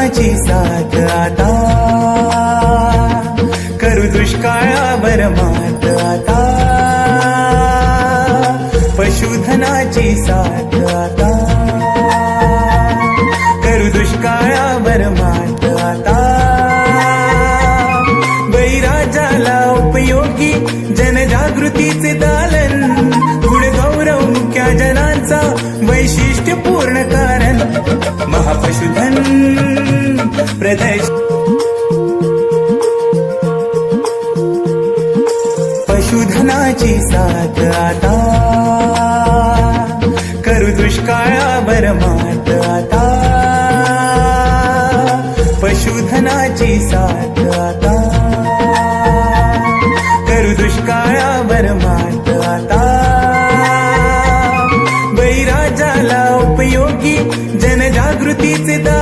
कोणाची साथ आता. करू दुष्काळावर मात आता. पशुधनाची साथ आता. करू दुष्काळावर मात आता. बैराजाला उपयोगी जनजागृतीचे दालन. गुण गौरव मुख्या जनांचा वैशिष्ट्य पूर्ण कर महापशुधन प्रदेश। पशुधनाची साथ आता। करू दुष्काळावर मात आता। पशुधनाची साथ आता। करू दुष्काळावर मात आता। बळीराजाला उपयोगी जनजागृतीचे